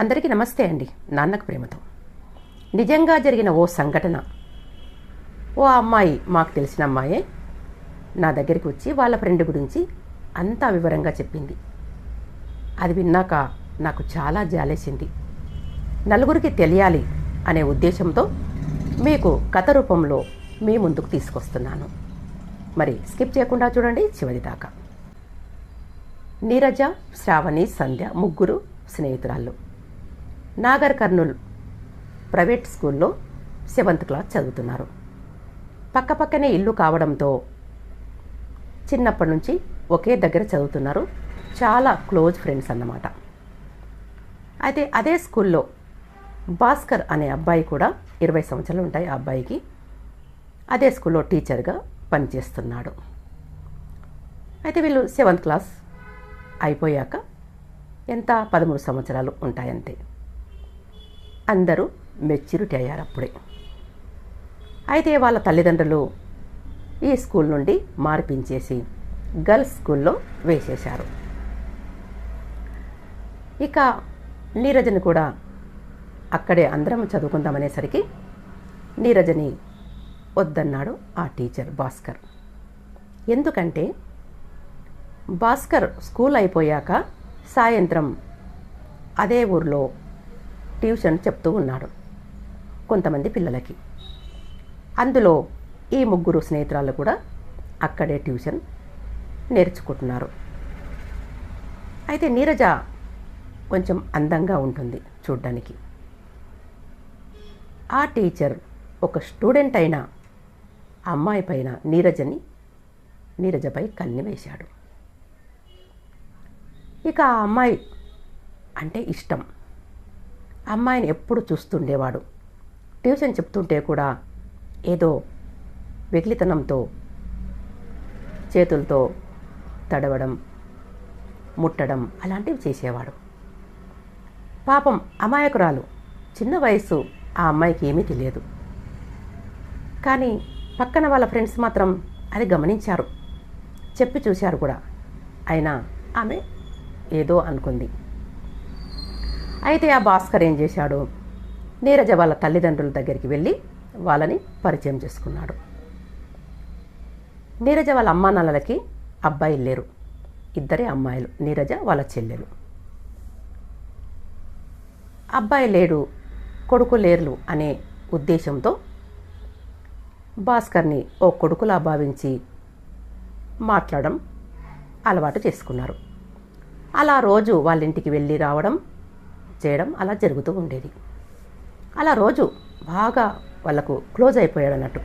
అందరికీ నమస్తే అండి. నాన్నకు ప్రేమతో. నిజంగా జరిగిన ఓ సంఘటన. ఓ అమ్మాయి మాకు తెలిసిన అమ్మాయే నా దగ్గరికి వచ్చి వాళ్ళ ఫ్రెండ్ గురించి అంతా వివరంగా చెప్పింది. అది విన్నాక నాకు చాలా జాలేసింది. నలుగురికి తెలియాలి అనే ఉద్దేశంతో మీకు కథ రూపంలో మీ ముందుకు తీసుకొస్తున్నాను. మరి స్కిప్ చేయకుండా చూడండి చివరి దాకా. నీరజ శ్రావణి సంధ్య ముగ్గురు స్నేహితురాళ్ళు. నాగర్ కర్నూల్ ప్రైవేట్ స్కూల్లో సెవెంత్ క్లాస్ చదువుతున్నారు. పక్కపక్కనే ఇల్లు కావడంతో చిన్నప్పటి నుంచి ఒకే దగ్గర చదువుతున్నారు. చాలా క్లోజ్ ఫ్రెండ్స్ అన్నమాట. అయితే అదే స్కూల్లో భాస్కర్ అనే అబ్బాయి కూడా ఇరవై సంవత్సరాలు ఉంటాయి ఆ అబ్బాయికి. అదే స్కూల్లో టీచర్గా పనిచేస్తున్నాడు. అయితే వీళ్ళు సెవెంత్ క్లాస్ అయిపోయాక ఎంత? పదమూడు సంవత్సరాలు ఉంటాయంతే. అందరూ మెచ్యూరిటీ అయ్యారు అప్పుడే అయితే వాళ్ళ తల్లిదండ్రులు ఈ స్కూల్ నుండి మార్పించేసి గర్ల్స్ స్కూల్లో వేసేశారు. ఇక నీరజని కూడా అక్కడే అందరం చదువుకుందామనేసరికి నీరజని వద్దన్నాడు ఆ టీచర్ భాస్కర్. ఎందుకంటే భాస్కర్ స్కూల్ అయిపోయాక సాయంత్రం అదే ఊర్లో ట్యూషన్ చెప్తూ ఉన్నాడు కొంతమంది పిల్లలకి. అందులో ఈ ముగ్గురు స్నేహితురాళ్ళు కూడా అక్కడే ట్యూషన్ నేర్చుకుంటున్నారు. అయితే నీరజ కొంచెం అందంగా ఉంటుంది చూడ్డానికి. ఆ టీచర్ ఒక స్టూడెంట్ అయిన అమ్మాయి పైన నీరజని నీరజపై కన్ని వేశాడు. ఇక ఆ అమ్మాయి అంటే ఇష్టం. అమ్మాయిని ఎప్పుడు చూస్తుండేవాడు. ట్యూషన్ చెప్తుంటే కూడా ఏదో వెకిలితనంతో చేతులతో తడవడం ముట్టడం అలాంటివి చేసేవాడు. పాపం అమాయకురాలు చిన్న వయసు ఆ అమ్మాయికి ఏమీ తెలియదు. కానీ పక్కన వాళ్ళ ఫ్రెండ్స్ మాత్రం అది గమనించారు. చెప్పి చూశారు కూడా. అయినా ఆమె ఏదో అనుకుంది. అయితే ఆ భాస్కర్ ఏం చేశాడు? నీరజ వాళ్ళ తల్లిదండ్రుల దగ్గరికి వెళ్ళి వాళ్ళని పరిచయం చేసుకున్నాడు. నీరజ వాళ్ళ అమ్మా నాన్నలకి అబ్బాయిలు లేరు. ఇద్దరే అమ్మాయిలు నీరజ వాళ్ళ చెల్లెలు. అబ్బాయి లేడు కొడుకు లేరు అనే ఉద్దేశంతో భాస్కర్ని ఓ కొడుకులా భావించి మాట్లాడడం అలవాటు చేసుకున్నారు. అలా రోజు వాళ్ళ ఇంటికి వెళ్ళి రావడం చేయడం అలా జరుగుతూ ఉండేది. అలా రోజు బాగా వాళ్ళకు క్లోజ్ అయిపోయాడు అన్నట్టు.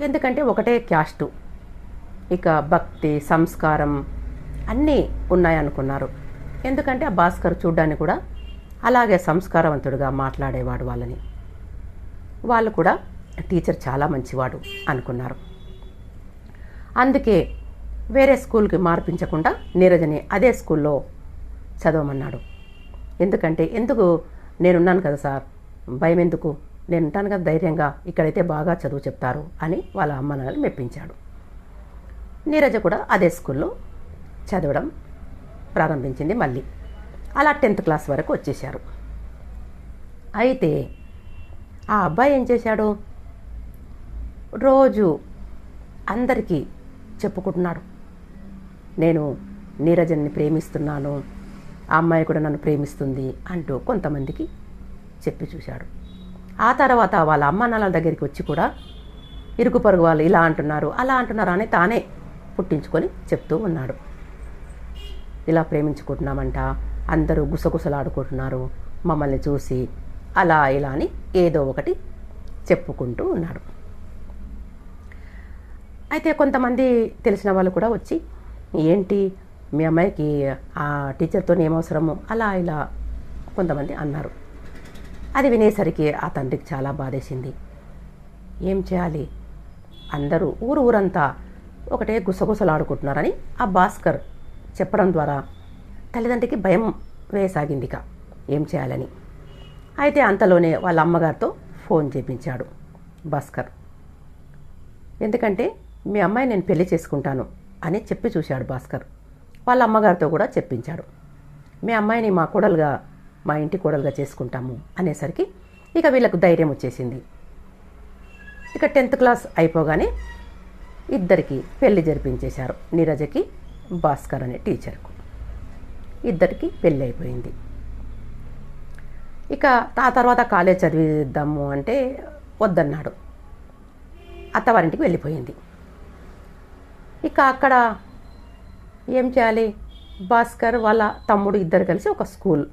ఎందుకంటే ఒకటే క్యాస్టు. ఇక భక్తి సంస్కారం అన్నీ ఉన్నాయనుకున్నారు ఎందుకంటే ఆ భాస్కర్ చూడ్డానికి కూడా అలాగే సంస్కారవంతుడుగా మాట్లాడేవాడు వాళ్ళని. వాళ్ళు కూడా టీచర్ చాలా మంచివాడు అనుకున్నారు. అందుకే వేరే స్కూల్కి మార్పించకుండా నీరజని అదే స్కూల్లో చదవమన్నాడు. ఎందుకంటే ఎందుకు? నేనున్నాను కదా సార్. భయం ఎందుకు నేను ఉంటాను కదా ధైర్యంగా. ఇక్కడైతే బాగా చదువు చెప్తారు అని వాళ్ళ అమ్మ నాన్నలు మెప్పించాడు. నీరజ కూడా అదే స్కూల్లో చదవడం ప్రారంభించింది మళ్ళీ. అలా టెన్త్ క్లాస్ వరకు వచ్చేశారు. అయితే ఆ అబ్బాయి ఏం చేశాడు? రోజు అందరికీ చెప్పుకుంటున్నాడు. నేను నీరజన్ని ప్రేమిస్తున్నాను. ఆ అమ్మాయి కూడా నన్ను ప్రేమిస్తుంది అంటూ కొంతమందికి చెప్పి చూశాడు. ఆ తర్వాత వాళ్ళ అమ్మ నాన్నల దగ్గరికి వచ్చి కూడా ఇరుకు పరుగు వాళ్ళు ఇలా అంటున్నారు అలా అంటున్నారు అని తానే పుట్టించుకొని చెప్తూ ఉన్నాడు. ఇలా ప్రేమించుకుంటున్నామంట అందరూ గుసగుసలాడుకుంటున్నారు మమ్మల్ని చూసి అలా ఇలా అని ఏదో ఒకటి చెప్పుకుంటూ ఉన్నాడు. అయితే కొంతమంది తెలిసిన వాళ్ళు కూడా వచ్చి ఏంటి మీ అమ్మాయికి ఆ టీచర్తో ఏమవసరము అలా ఇలా కొంతమంది అన్నారు. అది వినేసరికి ఆ తండ్రికి చాలా బాధేసింది. ఏం చేయాలి? అందరూ ఊరు ఊరంతా ఒకటే గుసగుసలాడుకుంటున్నారని ఆ భాస్కర్ చెప్పడం ద్వారా తల్లిదండ్రికి భయం వేసాగింది ఇక ఏం చేయాలని? అయితే అంతలోనే వాళ్ళ అమ్మగారితో ఫోన్ చేపించాడు భాస్కర్. ఎందుకంటే మీ అమ్మాయి నేను పెళ్ళి చేసుకుంటాను అని చెప్పి చూశాడు భాస్కర్. వాళ్ళ అమ్మగారితో కూడా చెప్పించాడు మీ అమ్మాయిని మా కోడలుగా మా ఇంటి కోడలుగా చేసుకుంటాము అనేసరికి ఇక వీళ్ళకు ధైర్యం వచ్చేసింది. ఇక టెన్త్ క్లాస్ అయిపోగానే ఇద్దరికి పెళ్ళి జరిపించేశారు నీరజకి భాస్కర్ అనే టీచర్కు. ఇద్దరికి పెళ్ళి అయిపోయింది. ఇక ఆ తర్వాత కాలేజ్ చదివిద్దాము అంటే వద్దన్నాడు. అత్తవారింటికి వెళ్ళిపోయింది. ఇక అక్కడ ఏం చేయాలి? భాస్కర్ వాళ్ళ తమ్ముడు ఇద్దరు కలిసి ఒక స్కూల్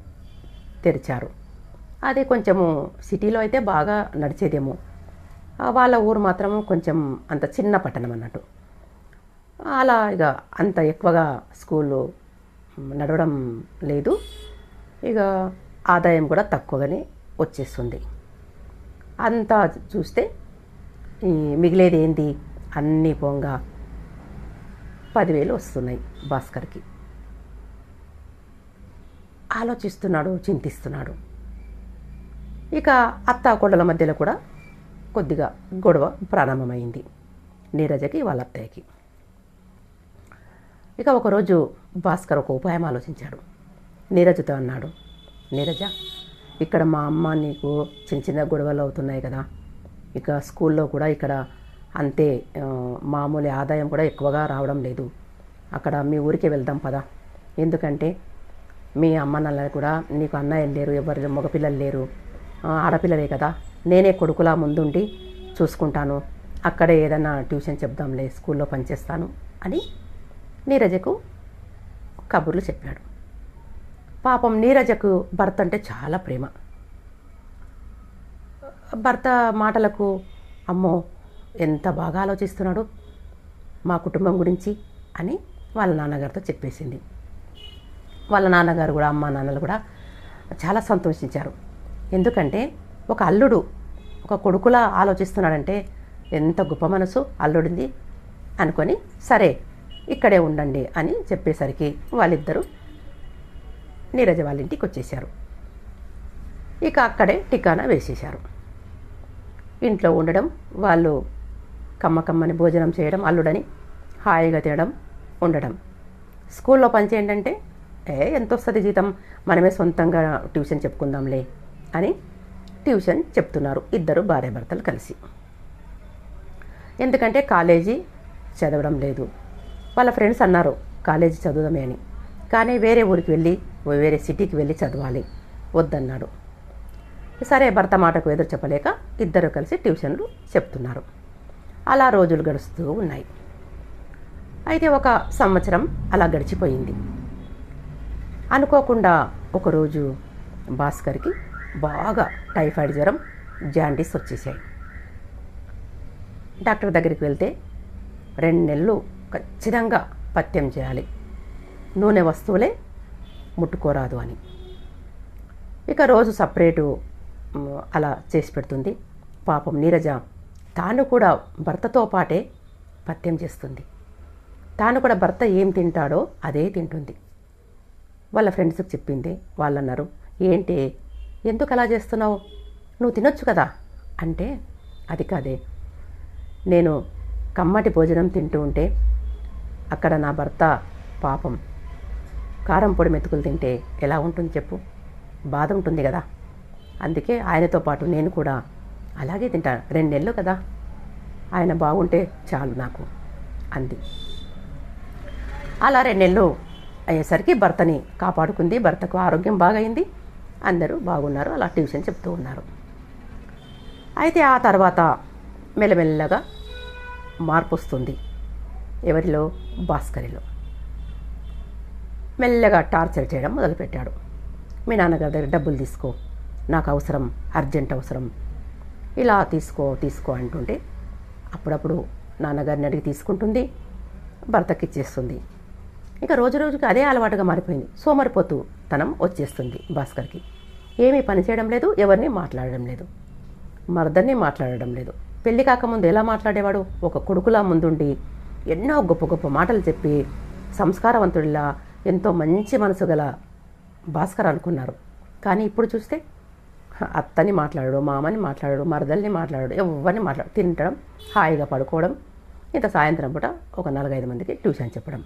తెరిచారు. అది కొంచెము సిటీలో అయితే బాగా నడిచేదేమో. వాళ్ళ ఊరు మాత్రం కొంచెం అంత చిన్న పట్టణం అన్నట్టు. అలా ఇక అంత ఎక్కువగా స్కూలు నడవడం లేదు. ఇక ఆదాయం కూడా తక్కువగానే వచ్చేస్తుంది. అంతా చూస్తే ఈ మిగిలేది ఏంది? అన్నీ పోంగా. పదివేలు వస్తున్నాయి భాస్కర్కి. ఆలోచిస్తున్నాడు చింతిస్తున్నాడు. ఇక అత్త కొడల మధ్యలో కూడా కొద్దిగా గొడవ ప్రారంభమైంది నీరజకి వాళ్ళ అత్తయ్యకి. ఇక ఒకరోజు భాస్కర్ ఒక ఉపాయం ఆలోచించాడు. నీరజతో అన్నాడు నీరజ ఇక్కడ మా అమ్మ నీకు చిన్న చిన్న గొడవలు అవుతున్నాయి కదా. ఇక స్కూల్లో కూడా ఇక్కడ అంతే మామూలు ఆదాయం కూడా ఎక్కువగా రావడం లేదు. అక్కడ మీ ఊరికి వెళ్దాం పదా. ఎందుకంటే మీ అమ్మ నాన్న కూడా నీకు అన్నయ్యలు లేరు ఎవరు మగపిల్లలు లేరు. ఆడపిల్లలే కదా. నేనే కొడుకులా ముందుండి చూసుకుంటాను. అక్కడే ఏదైనా ట్యూషన్ చెప్దాంలే స్కూల్లో పనిచేస్తాను అని నీరజకు కబుర్లు చెప్పాడు. పాపం నీరజకు భర్త అంటే చాలా ప్రేమ. భర్త మాటలకు అమ్మో ఎంత బాగా ఆలోచిస్తున్నాడు మా కుటుంబం గురించి అని వాళ్ళ నాన్నగారితో చెప్పేసింది. వాళ్ళ నాన్నగారు కూడా అమ్మ నాన్నలు కూడా చాలా సంతోషించారు. ఎందుకంటే ఒక అల్లుడు ఒక కొడుకులా ఆలోచిస్తున్నాడంటే ఎంత గొప్ప మనసు అల్లుడింది అనుకొని సరే ఇక్కడే ఉండండి అని చెప్పేసరికి వాళ్ళిద్దరూ నీరజ వాళ్ళ ఇంటికి వచ్చేసారు ఇక అక్కడే టికానా వేసేశారు. ఇంట్లో ఉండడం వాళ్ళు కమ్మ కమ్మని భోజనం చేయడం అల్లుడని హాయిగా తినడం ఉండడం. స్కూల్లో పని ఏంటంటే ఏ ఎంత వస్తుంది జీతం? మనమే సొంతంగా ట్యూషన్ చెప్పుకుందాంలే అని ట్యూషన్ చెప్తున్నారు ఇద్దరు భార్యాభర్తలు కలిసి. ఎందుకంటే కాలేజీ చదవడం లేదు. వాళ్ళ ఫ్రెండ్స్ అన్నారు కాలేజీ చదువుదామే అని. కానీ వేరే ఊరికి వెళ్ళి వేరే సిటీకి వెళ్ళి చదవాలి. వద్దన్నాడు. సరే భర్త మాటకు ఎదురు చెప్పలేక ఇద్దరు కలిసి ట్యూషన్లు చెప్తున్నారు. అలా రోజులు గడుస్తూ ఉన్నాయి. అయితే ఒక సంవత్సరం అలా గడిచిపోయింది. అనుకోకుండా ఒకరోజు భాస్కర్కి బాగా టైఫాయిడ్ జ్వరం జాండీస్ వచ్చేసాయి డాక్టర్ దగ్గరికి వెళ్తే రెండు నెలలు ఖచ్చితంగా పత్యం చేయాలి. నూనె వస్తువులే ముట్టుకోరాదు అని. ఇక రోజు సపరేటు అలా చేసి పెడుతుంది. పాపం నీరజ తాను కూడా భర్తతో పాటే పత్యం చేస్తుంది. తాను కూడా భర్త ఏం తింటాడో అదే తింటుంది. వాళ్ళ ఫ్రెండ్స్కి చెప్పింది వాళ్ళు అన్నారు ఏంటి? ఎందుకు అలా చేస్తున్నావు? నువ్వు తినొచ్చు కదా? అంటే అది కాదే. నేను కమ్మటి భోజనం తింటూ ఉంటే అక్కడ నా భర్త పాపం కారం పొడి మెతుకులు తింటే ఎలా ఉంటుంది చెప్పు? బాధ ఉంటుంది కదా. అందుకే ఆయనతో పాటు నేను కూడా అలాగే తింటాను రెండు నెలలు కదా. ఆయన బాగుంటే చాలు నాకు అంది. అలా రెండు నెలలు అయ్యేసరికి భర్తని కాపాడుకుంది. భర్తకు ఆరోగ్యం బాగైంది. అందరూ బాగున్నారు. అలా ట్యూషన్ చెప్తూ ఉన్నారు. అయితే ఆ తర్వాత మెల్లమెల్లగా మార్పు వస్తుంది ఎవరిలో? భాస్కరిలో. మెల్లగా టార్చర్ చేయడం మొదలుపెట్టాడు. మీ నాన్నగారి దగ్గర డబ్బులు తీసుకో. నాకు అవసరం అర్జెంట్ అవసరం. ఇలా తీసుకో తీసుకో అంటుంటే అప్పుడప్పుడు నాన్నగారిని అడిగి తీసుకుంటుంది భర్తకి ఇచ్చేస్తుంది. ఇంకా రోజు రోజుకి అదే అలవాటుగా మారిపోయింది. సోమరిపోతూ తనం వచ్చేస్తుంది భాస్కర్కి. ఏమీ పని చేయడం లేదు ఎవరిని మాట్లాడడం లేదు. మర్దన్ని మాట్లాడడం లేదు. పెళ్ళి కాకముందు ఎలా మాట్లాడేవాడు? ఒక కొడుకులా ముందుండి ఎన్నో గొప్ప గొప్ప మాటలు చెప్పి సంస్కారవంతుడిలా ఎంతో మంచి మనసు గల భాస్కర్ అనుకున్నారు. కానీ ఇప్పుడు చూస్తే అత్తని మాట్లాడడు మామని మాట్లాడడు మరదల్ని మాట్లాడడు ఎవరిని మాట్లాడు తింటడం హాయిగా పడుకోవడం ఇంత సాయంత్రం పూట ఒక నాలుగైదు మందికి ట్యూషన్ చెప్పడం.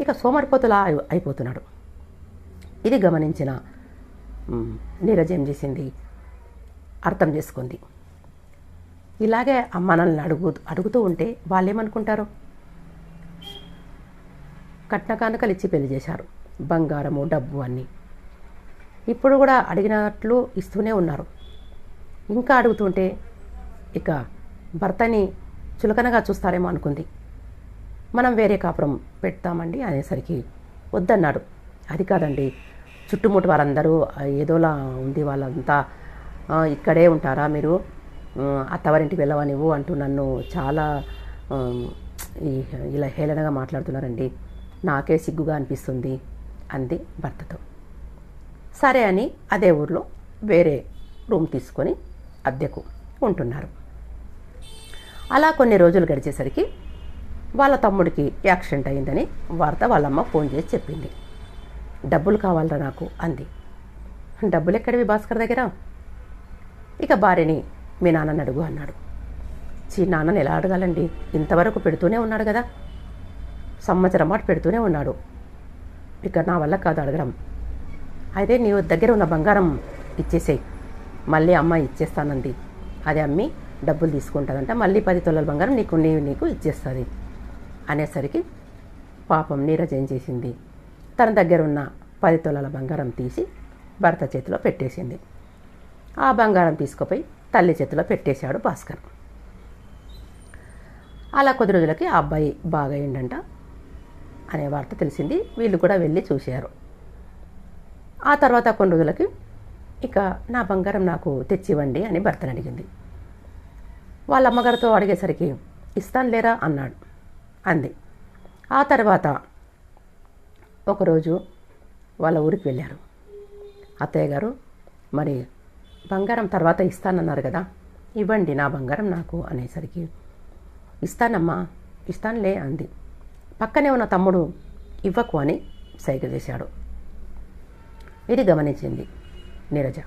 ఇక సోమరిపోతులా అయిపోతున్నాడు. ఇది గమనించిన నీరజ్ ఏం చేసింది? అర్థం చేసుకుంది. ఇలాగే మనల్ని అడుగు అడుగుతూ ఉంటే వాళ్ళు ఏమనుకుంటారు కట్న కానుకలు ఇచ్చి పెళ్ళి చేశారు. బంగారము డబ్బు అన్నీ. ఇప్పుడు కూడా అడిగినట్లు ఇస్తూనే ఉన్నారు. ఇంకా అడుగుతుంటే ఇక భర్తని చులకనగా చూస్తారేమో అనుకుంది. మనం వేరే కాపురం పెడతామండి అనేసరికి వద్దన్నాడు. అది కాదండి చుట్టుముట్టు వారందరూ ఏదోలా ఉంది వాళ్ళంతా. ఇక్కడే ఉంటారా మీరు? అత్తవారింటికి వెళ్ళవా నువ్వు అంటూ నన్ను చాలా ఈ ఇలా హేళనగా మాట్లాడుతున్నారండి. నాకే సిగ్గుగా అనిపిస్తుంది అంది భర్తతో. సరే అని అదే ఊర్లో వేరే రూమ్ తీసుకొని అద్దెకు ఉంటున్నారు. అలా కొన్ని రోజులు గడిచేసరికి వాళ్ళ తమ్ముడికి యాక్సిడెంట్ అయిందని వార్త వాళ్ళమ్మ ఫోన్ చేసి చెప్పింది. డబ్బులు కావాలరా నాకు అంది. డబ్బులు ఎక్కడివి భాస్కర్ దగ్గర? ఇక భార్యని మీ నాన్నని అడుగు అన్నాడు. చీ నాన్నని ఎలా అడగాలండి? ఇంతవరకు పెడుతూనే ఉన్నాడు కదా. సంవత్సరం మాట పెడుతూనే ఉన్నాడు. ఇక నా వల్ల కాదు అడగడం. అయితే నీవు దగ్గర ఉన్న బంగారం ఇచ్చేసేయి. మళ్ళీ అమ్మ ఇచ్చేస్తానంది. అది అమ్మి డబ్బులు తీసుకుంటుందంట. మళ్ళీ పది తొలల బంగారం నీకు నీవు నీకు ఇచ్చేస్తుంది అనేసరికి పాపం నీరజ్ ఏం చేసింది? తన దగ్గర ఉన్న పది తొలల బంగారం తీసి భర్త చేతిలో పెట్టేసింది. ఆ బంగారం తీసుకుపోయి తల్లి చేతిలో పెట్టేశాడు భాస్కర్. అలా కొద్ది రోజులకి ఆ అబ్బాయి బాగా అయిందంట అనే వార్త తెలిసింది. వీళ్ళు కూడా వెళ్ళి చూశారు. ఆ తర్వాత కొన్ని రోజులకి ఇక నా బంగారం నాకు తెచ్చివ్వండి అని భర్తను అడిగింది. వాళ్ళ అమ్మగారితో అడిగేసరికి ఇస్తాను లేరా? అన్నాడు. అంది. ఆ తర్వాత ఒకరోజు వాళ్ళ ఊరికి వెళ్ళారు. అత్తయ్య గారు మరి బంగారం తర్వాత ఇస్తానన్నారు కదా ఇవ్వండి నా బంగారం నాకు అనేసరికి ఇస్తానమ్మా ఇస్తానులే అంది. పక్కనే ఉన్న తమ్ముడు ఇవ్వకు అని సైగ చేశాడు. ఇది గమనించింది నీరజ.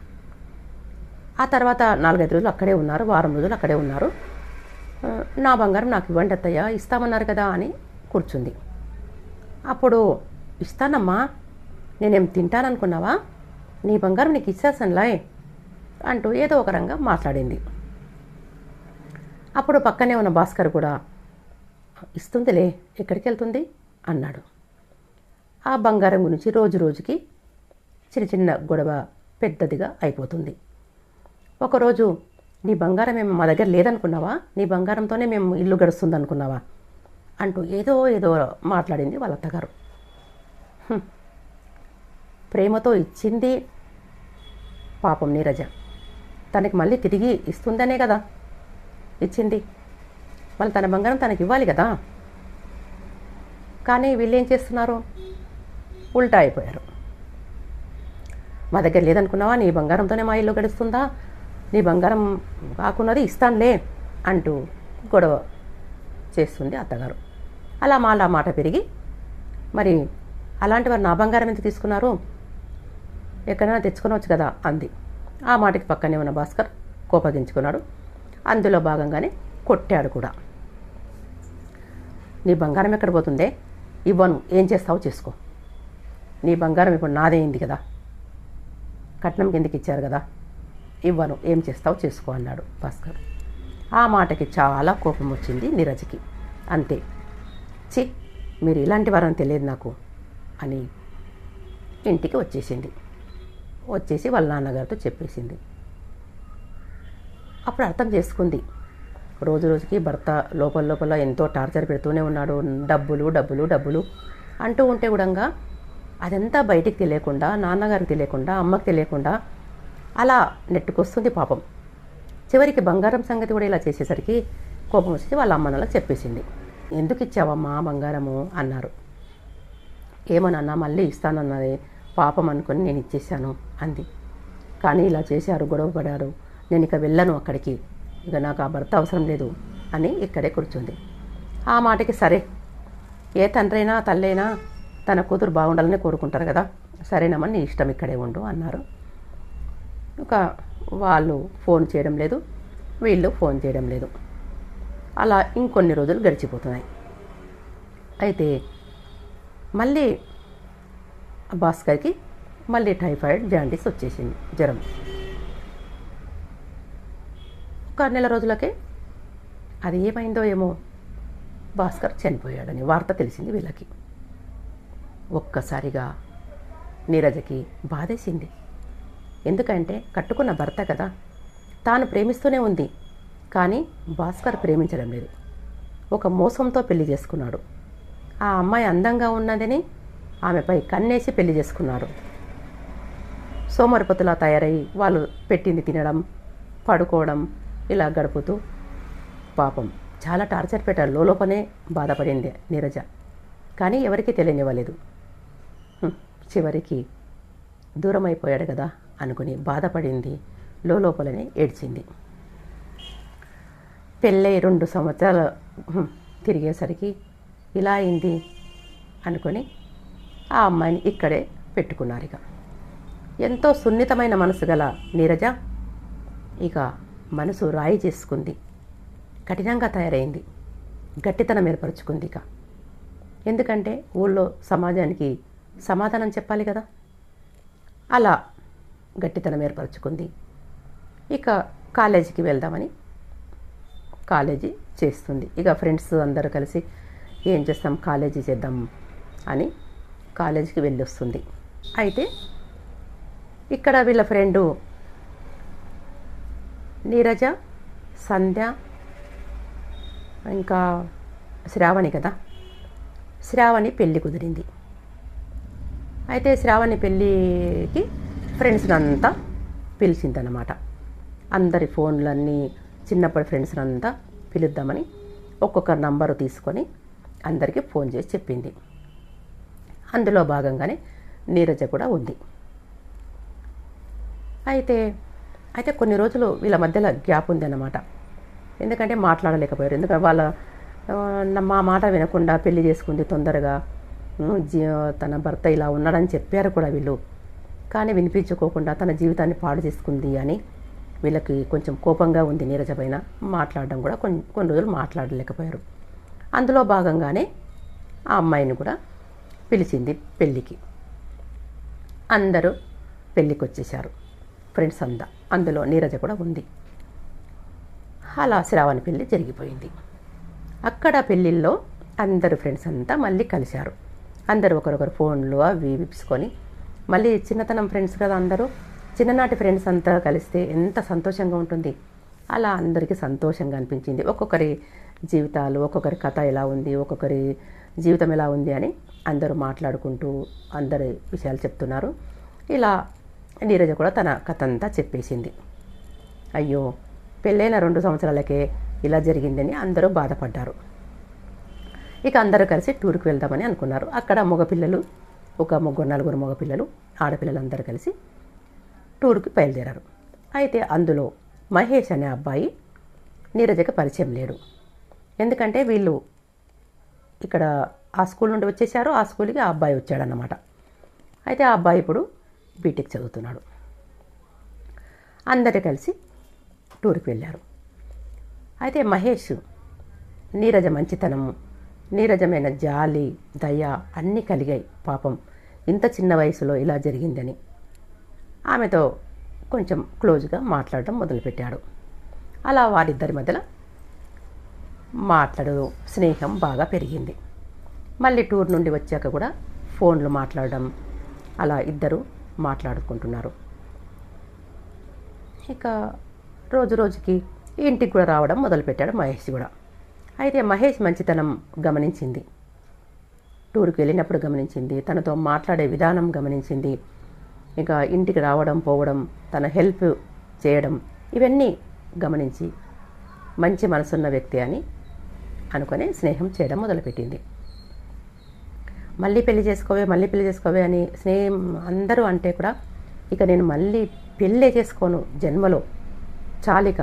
ఆ తర్వాత నాలుగైదు రోజులు అక్కడే ఉన్నారు వారం రోజులు అక్కడే ఉన్నారు. నా బంగారం నాకు ఇవ్వండి అత్తయ్య ఇస్తామన్నారు కదా అని కూర్చుంది. అప్పుడు ఇస్తానమ్మా నేనేం తింటాననుకున్నావా? నీ బంగారం నీకు ఇచ్చేసానులే అంటూ ఏదో ఒక రంగా మాట్లాడింది. అప్పుడు పక్కనే ఉన్న భాస్కర్ కూడా ఇస్తుందిలే ఎక్కడికి వెళ్తుంది అన్నాడు. ఆ బంగారం గురించి రోజు రోజుకి చిన్న చిన్న గొడవ పెద్దదిగా అయిపోతుంది. ఒకరోజు నీ బంగారం మేము మా దగ్గర లేదనుకున్నావా? నీ బంగారంతోనే మేము ఇల్లు గడుస్తుంది అనుకున్నావా అంటూ ఏదో ఏదో మాట్లాడింది వాళ్ళ అత్తగారు ప్రేమతో ఇచ్చింది పాపం నీరజ. తనకి మళ్ళీ తిరిగి ఇస్తుందనే కదా. ఇచ్చింది. మళ్ళీ తన బంగారం తనకి ఇవ్వాలి కదా. కానీ వీళ్ళు ఏం చేస్తున్నారు? ఉల్టా అయిపోయారు. మా దగ్గర లేదనుకున్నావా? నీ బంగారంతోనే మా ఇల్లు గడుస్తుందా? నీ బంగారం కాకున్నది ఇస్తానులే అంటూ గొడవ చేస్తుంది అత్తగారు. అలా మాలా మాట పెరిగి మరి అలాంటి వారు నా బంగారం ఎంత తీసుకున్నారు? ఎక్కడైనా తెచ్చుకోవచ్చు కదా అంది. ఆ మాటకి పక్కనే ఉన్న భాస్కర్ కోపగించుకున్నాడు. అందులో భాగంగానే కొట్టాడు కూడా. నీ బంగారం ఎక్కడ పోతుందే? ఇవ్వను. ఏం చేస్తావో చేసుకో. నీ బంగారం ఇప్పుడు నాదైంది కదా. కట్నం కిందకి ఇచ్చారు కదా ఇవ్వను ఏం చేస్తావు చేసుకో అన్నాడు భాస్కర్. ఆ మాటకి చాలా కోపం వచ్చింది నీరజ్కి. అంతే. చి మీరు ఇలాంటి వారని తెలియదు నాకు అని ఇంటికి వచ్చేసింది. వచ్చేసి వాళ్ళ నాన్నగారితో చెప్పేసింది. అప్పుడు అర్థం చేసుకుంది. రోజు రోజుకి భర్త లోపల లోపల ఎంతో టార్చర్ పెడుతూనే ఉన్నాడు. డబ్బులు డబ్బులు డబ్బులు అంటూ ఉంటే కూడా అదంతా బయటికి తెలియకుండా నాన్నగారికి తెలియకుండా అమ్మకి తెలియకుండా అలా నెట్టుకొస్తుంది పాపం. చివరికి బంగారం సంగతి కూడా ఇలా చేసేసరికి కోపం వచ్చి వాళ్ళ అమ్మనలా చెప్పేసింది. ఎందుకు ఇచ్చావమ్మా బంగారము? అన్నారు. ఏమనన్నా మళ్ళీ ఇస్తానన్నది. పాపం అనుకొని నేను ఇచ్చేసాను అంది. కానీ ఇలా చేశారు గొడవ పడారు. నేను ఇక వెళ్ళను అక్కడికి. ఇక నాకు ఆ భర్త అవసరం లేదు అని ఇక్కడే కూర్చుంది. ఆ మాటకి సరే. ఏ తండ్రైనా తల్లైనా తన కూతురు బాగుండాలని కోరుకుంటారు కదా. సరేనమ్మని నీ ఇష్టం ఇక్కడే ఉండు అన్నారు. ఇక వాళ్ళు ఫోన్ చేయడం లేదు వీళ్ళు ఫోన్ చేయడం లేదు. అలా ఇంకొన్ని రోజులు గడిచిపోతున్నాయి. అయితే మళ్ళీ భాస్కర్కి మళ్ళీ టైఫాయిడ్ జాండీస్ వచ్చేసింది జ్వరం. ఒక నెల రోజులకే అది ఏమైందో ఏమో భాస్కర్ చనిపోయాడని వార్త తెలిసింది వీళ్ళకి. ఒక్కసారిగా నీరజకి బాధేసింది. ఎందుకంటే కట్టుకున్న భర్త కదా. తాను ప్రేమిస్తూనే ఉంది. కానీ భాస్కర్ ప్రేమించడం లేదు. ఒక మోసంతో పెళ్ళి చేసుకున్నాడు. ఆ అమ్మాయి అందంగా ఉన్నదని ఆమెపై కన్నేసి పెళ్ళి చేసుకున్నాడు సోమరిపతులా తయారై వాళ్ళు పెట్టింది తినడం పడుకోవడం ఇలా గడుపుతూ పాపం చాలా టార్చర్ పెట్టారు లోపనే బాధపడింది నీరజ. కానీ ఎవరికీ తెలియనివ్వలేదు. చివరికి దూరం అయిపోయాడు కదా అనుకుని బాధపడింది లోపలనే ఏడ్చింది. పెళ్ళై రెండు సంవత్సరాలు తిరిగేసరికి ఇలా అయింది అనుకొని ఆ అమ్మాయిని ఇక్కడే పెట్టుకున్నారు ఇక ఎంతో సున్నితమైన మనసు గల నీరజ ఇక మనసు రాయి చేసుకుంది. కఠినంగా తయారైంది. గట్టితనం ఏర్పరచుకుంది ఇక ఎందుకంటే ఊళ్ళో సమాజానికి సమాధానం చెప్పాలి కదా? అలా గట్టితనం ఏర్పరచుకుంది. ఇక కాలేజీకి వెళ్దామని కాలేజీ చేస్తుంది. ఇక ఫ్రెండ్స్ అందరూ కలిసి ఏం చేస్తాం కాలేజీ చేద్దాం అని కాలేజీకి వెళ్ళి వస్తుంది అయితే ఇక్కడ వీళ్ళ ఫ్రెండు నీరజ సంధ్య ఇంకా శ్రావణి కదా? శ్రావణి పెళ్ళి కుదిరింది. అయితే శ్రావణి పెళ్ళికి ఫ్రెండ్స్ని అంతా పిలిచిందనమాట అందరి ఫోన్లన్నీ చిన్నప్పటి ఫ్రెండ్స్ని అంతా పిలుద్దామని ఒక్కొక్క నంబరు తీసుకొని అందరికీ ఫోన్ చేసి చెప్పింది. అందులో భాగంగానే నీరజ కూడా ఉంది. అయితే అయితే కొన్ని రోజులు వీళ్ళ మధ్యలో గ్యాప్ ఉంది అన్నమాట ఎందుకంటే మాట్లాడలేకపోయారు. ఎందుకంటే వాళ్ళ మా మాట వినకుండా పెళ్ళి చేసుకుంది తొందరగా. తన భర్త ఇలా ఉన్నాడని చెప్పారు కూడా వీళ్ళు. కానీ వినిపించుకోకుండా తన జీవితాన్ని పాడు చేసుకుంది అని వీళ్ళకి కొంచెం కోపంగా ఉంది నీరజ పైన. మాట్లాడడం కూడా కొన్ని కొన్ని రోజులు మాట్లాడలేకపోయారు. అందులో భాగంగానే ఆ అమ్మాయిని కూడా పిలిచింది పెళ్ళికి. అందరూ పెళ్ళికి వచ్చేసారు ఫ్రెండ్స్ అంతా. అందులో నీరజ కూడా ఉంది. అలా శ్రావణ పెళ్ళి జరిగిపోయింది. అక్కడ పెళ్ళిళ్ళలో అందరు ఫ్రెండ్స్ అంతా మళ్ళీ కలిశారు. అందరూ ఒకరొకరు ఫోన్లు అవి విప్పుకొని మళ్ళీ చిన్నతనం ఫ్రెండ్స్ కదా అందరూ. చిన్ననాటి ఫ్రెండ్స్ అంతా కలిస్తే ఎంత సంతోషంగా ఉంటుంది. అలా అందరికీ సంతోషంగా అనిపించింది. ఒక్కొక్కరి జీవితాలు ఒక్కొక్కరి కథ ఎలా ఉంది ఒక్కొక్కరి జీవితం ఎలా ఉంది అని అందరూ మాట్లాడుకుంటూ అందరి విషయాలు చెప్తున్నారు. ఇలా నీరజ కూడా తన కథ అంతా చెప్పేసింది. అయ్యో పెళ్ళైన రెండు సంవత్సరాలకే ఇలా జరిగిందని అందరూ బాధపడ్డారు. ఇక అందరూ కలిసి టూర్కి వెళ్దామని అనుకున్నారు. అక్కడ మగపిల్లలు ఒక ముగ్గురు నలుగురు మగపిల్లలు ఆడపిల్లలు అందరూ కలిసి టూర్కి బయలుదేరారు. అయితే అందులో మహేష్ అనే అబ్బాయి నీరజకి పరిచయం లేడు. ఎందుకంటే వీళ్ళు ఇక్కడ ఆ స్కూల్ నుండి వచ్చేసారు ఆ స్కూల్కి ఆ అబ్బాయి వచ్చాడన్నమాట. అయితే ఆ అబ్బాయి ఇప్పుడు బీటెక్ చదువుతున్నాడు. అందరూ కలిసి టూర్కి వెళ్ళారు. అయితే మహేష్ నీరజ మంచితనం నీరజమైన జాలి దయ అన్నీ కలిగాయి పాపం. ఇంత చిన్న వయసులో ఇలా జరిగిందని. ఆమెతో కొంచెం క్లోజ్గా మాట్లాడడం మొదలుపెట్టాడు. అలా వారిద్దరి మధ్యలో మాట్లాడు స్నేహం బాగా పెరిగింది. మళ్ళీ టూర్ నుండి వచ్చాక కూడా ఫోన్లు మాట్లాడడం అలా ఇద్దరు మాట్లాడుకుంటున్నారు. ఇక రోజు రోజుకి ఇంటికి కూడా రావడం మొదలుపెట్టాడు మహేష్ కూడా. అయితే మహేష్ మంచితనం గమనించింది. టూర్కి వెళ్ళినప్పుడు గమనించింది. తనతో మాట్లాడే విధానం గమనించింది. ఇంకా ఇంటికి రావడం పోవడం తన హెల్ప్ చేయడం ఇవన్నీ గమనించి మంచి మనసున్న వ్యక్తి అని అనుకొని స్నేహం చేయడం మొదలుపెట్టింది. మళ్ళీ పెళ్ళి చేసుకోవే మళ్ళీ పెళ్ళి చేసుకోవే అని స్నేహం అందరూ అంటే కూడా ఇక నేను మళ్ళీ పెళ్ళే చేసుకోను జన్మలో. చాలిక.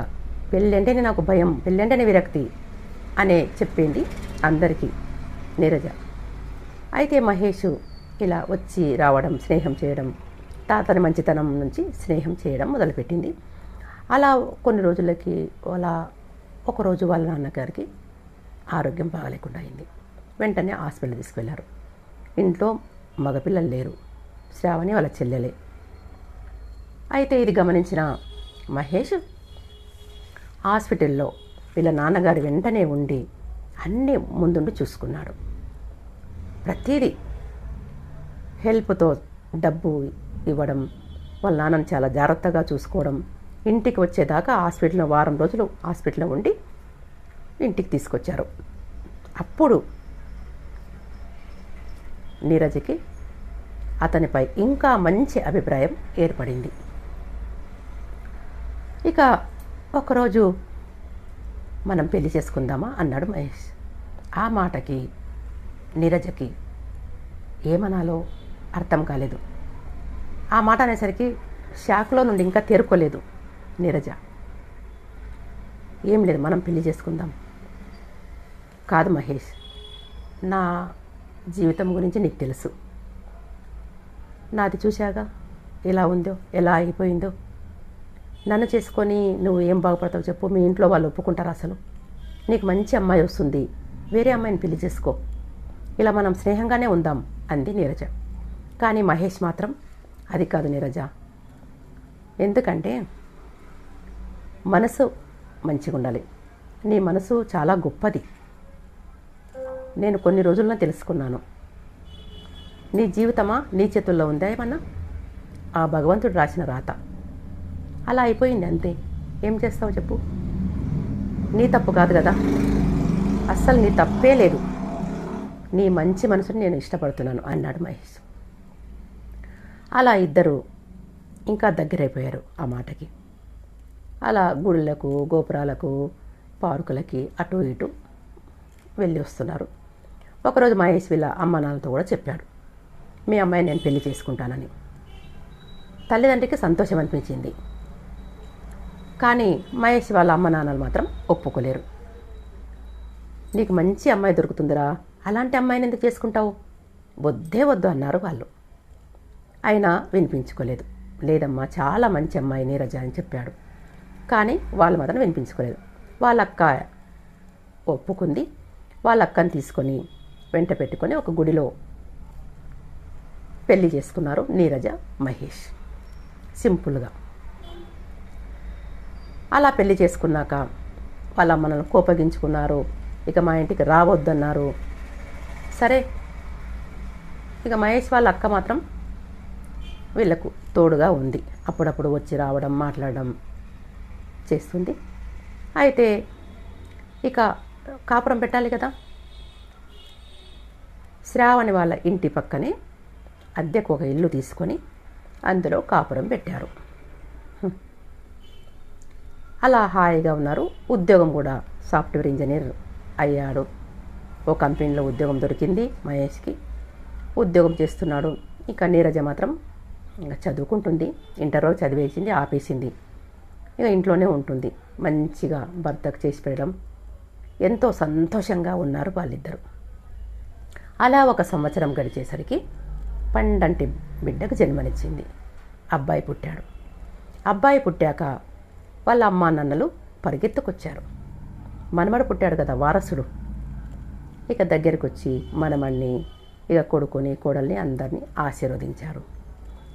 పెళ్ళి అంటేనే నాకు భయం పెళ్ళి అంటేనే విరక్తి. అనే చెప్పింది అందరికీ నీరజ. అయితే మహేష్ ఇలా వచ్చి రావడం స్నేహం చేయడం తాతని మంచితనం నుంచి స్నేహం చేయడం మొదలుపెట్టింది. అలా కొన్ని రోజులకి అలా ఒకరోజు వాళ్ళ నాన్నగారికి ఆరోగ్యం బాగాలేకుండా అయింది. వెంటనే హాస్పిటల్ తీసుకువెళ్ళారు. ఇంట్లో మగపిల్లలు లేరు. శ్రావణి వాళ్ళ చెల్లెలే. అయితే ఇది గమనించిన మహేష్ హాస్పిటల్లో వీళ్ళ నాన్నగారి వెంటనే ఉండి అన్నీ ముందుండి చూసుకున్నాడు. ప్రతిదీ హెల్ప్తో డబ్బు ఇవ్వడం వాళ్ళ నాన్నని చాలా జాగ్రత్తగా చూసుకోవడం ఇంటికి వచ్చేదాకా హాస్పిటల్లో వారం రోజులు హాస్పిటల్లో ఉండి ఇంటికి తీసుకొచ్చారు. అప్పుడు నీరజ్కి అతనిపై ఇంకా మంచి అభిప్రాయం ఏర్పడింది. ఇక ఒకరోజు మనం పెళ్ళి చేసుకుందామా? అన్నాడు మహేష్. ఆ మాటకి నీరజకి ఏమనాలో అర్థం కాలేదు. ఆ మాట అనేసరికి షాక్లో నుండి ఇంకా తేరుకోలేదు నీరజ. ఏం లేదు మనం పెళ్ళి చేసుకుందాం. కాదు మహేష్ నా జీవితం గురించి నీకు తెలుసు. నాది చూశాగా ఎలా ఉందో ఎలా అయిపోయిందో నన్ను చేసుకొని నువ్వు ఏం బాగుపడతావు చెప్పు మీ ఇంట్లో వాళ్ళు ఒప్పుకుంటారు అసలు? నీకు మంచి అమ్మాయి వస్తుంది. వేరే అమ్మాయిని పెళ్ళి చేసుకో. ఇలా మనం స్నేహంగానే ఉందాం అంది నీరజ. కానీ మహేష్ మాత్రం అది కాదు నీరజ. ఎందుకంటే మనసు మంచిగా ఉండాలి. నీ మనసు చాలా గొప్పది. నేను కొన్ని రోజుల్లో తెలుసుకున్నాను. నీ జీవితమా నీ చేతుల్లో ఉందా ఏమన్నా? ఆ భగవంతుడు రాసిన రాత. అలా అయిపోయింది అంతే. ఏం చేస్తావు చెప్పు. నీ తప్పు కాదు కదా. అస్సలు నీ తప్పే లేదు. నీ మంచి మనసుని నేను ఇష్టపడుతున్నాను అన్నాడు మహేష్. అలా ఇద్దరు ఇంకా దగ్గరైపోయారు ఆ మాటకి. అలా గుళ్ళకు గోపురాలకు పార్కులకి అటు ఇటు వెళ్ళి వస్తున్నారు. ఒకరోజు మహేష్ వీళ్ళ అమ్మ నాన్నతో కూడా చెప్పాడు. మీ అమ్మాయి నేను పెళ్ళి చేసుకుంటానని. తల్లిదండ్రికి సంతోషం అనిపించింది. కానీ మహేష్ వాళ్ళ అమ్మ నాన్నలు మాత్రం ఒప్పుకోలేరు. నీకు మంచి అమ్మాయి దొరుకుతుందిరా. అలాంటి అమ్మాయిని ఎందుకు చేసుకుంటావు? వద్దే వద్దు అన్నారు వాళ్ళు. అయినా వినిపించుకోలేదు. లేదమ్మా చాలా మంచి అమ్మాయి నీరజ అని చెప్పాడు. కానీ వాళ్ళు మాత్రం వినిపించుకోలేదు. వాళ్ళ అక్క ఒప్పుకుంది. వాళ్ళ అక్కని తీసుకొని వెంట పెట్టుకొని ఒక గుడిలో పెళ్ళి చేసుకున్నారు నీరజ మహేష్. సింపుల్గా. అలా పెళ్ళి చేసుకున్నాక వాళ్ళ మనల్ని కోపగించుకున్నారు. ఇక మా ఇంటికి రావద్దన్నారు. సరే ఇక మహేష్ వాళ్ళ అక్క మాత్రం వీళ్ళకు తోడుగా ఉంది. అప్పుడప్పుడు వచ్చి రావడం మాట్లాడడం చేస్తుంది. అయితే ఇక కాపురం పెట్టాలి కదా. శ్రావణి వాళ్ళ ఇంటి పక్కనే అద్దెకు ఒక ఇల్లు తీసుకొని అందులో కాపురం పెట్టారు. అలా హాయిగా ఉన్నారు. ఉద్యోగం కూడా సాఫ్ట్వేర్ ఇంజనీర్ అయ్యాడు. ఓ కంపెనీలో ఉద్యోగం దొరికింది మహేష్కి. ఉద్యోగం చేస్తున్నాడు. ఇక నీరజ మాత్రం ఇంకా చదువుకుంటుంది. ఇంటర్లో చదివేసింది ఆపేసింది. ఇక ఇంట్లోనే ఉంటుంది. మంచిగా భర్తకు చేసి పెట్టడం ఎంతో సంతోషంగా ఉన్నారు వాళ్ళిద్దరు. అలా ఒక సంవత్సరం గడిచేసరికి పండంటి బిడ్డకు జన్మనిచ్చింది. అబ్బాయి పుట్టాడు. అబ్బాయి పుట్టాక వాళ్ళ అమ్మా నాన్నలు పరిగెత్తుకొచ్చారు. మనమడు పుట్టాడు కదా వారసుడు. ఇక దగ్గరికి వచ్చి మనమణ్ణి ఇక కొడుకుని కోడల్ని అందరినీ ఆశీర్వదించారు.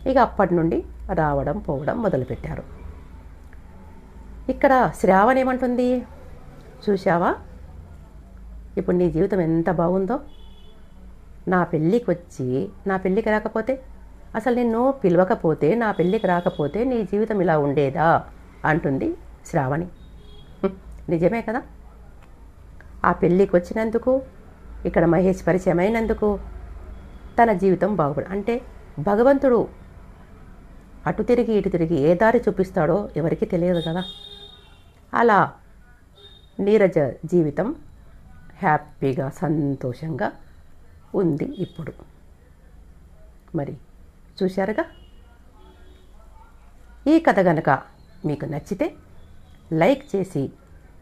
ఇక అప్పటి నుండి రావడం పోవడం మొదలుపెట్టారు. ఇక్కడ శ్రావణ ఏమంటుంది? చూశావా? ఇప్పుడు నీ జీవితం ఎంత బాగుందో. నా పెళ్ళికి వచ్చి నా పెళ్ళికి రాకపోతే అసలు నిన్ను పిలవకపోతే నా పెళ్ళికి రాకపోతే నీ జీవితం ఇలా ఉండేదా? అంటుంది శ్రావణి. నిజమే కదా? ఆ పెళ్ళికి వచ్చినందుకు ఇక్కడ మహేష్ పరిచయం అయినందుకు తన జీవితం బాగుపడు అంటే భగవంతుడు అటు తిరిగి ఇటు తిరిగి ఏ దారి చూపిస్తాడో ఎవరికి తెలియదు కదా? అలా నీరజ జీవితం హ్యాపీగా సంతోషంగా ఉంది ఇప్పుడు. మరి చూశారుగా? ఈ కథ గనక మీకు నచ్చితే లైక్ చేసి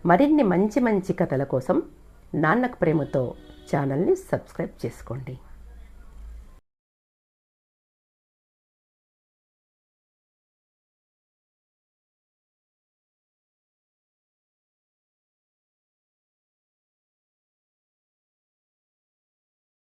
మరిన్ని మంచి మంచి కథల కోసం నాన్నకు ప్రేమతో ఛానల్ని సబ్స్క్రైబ్ చేసుకోండి.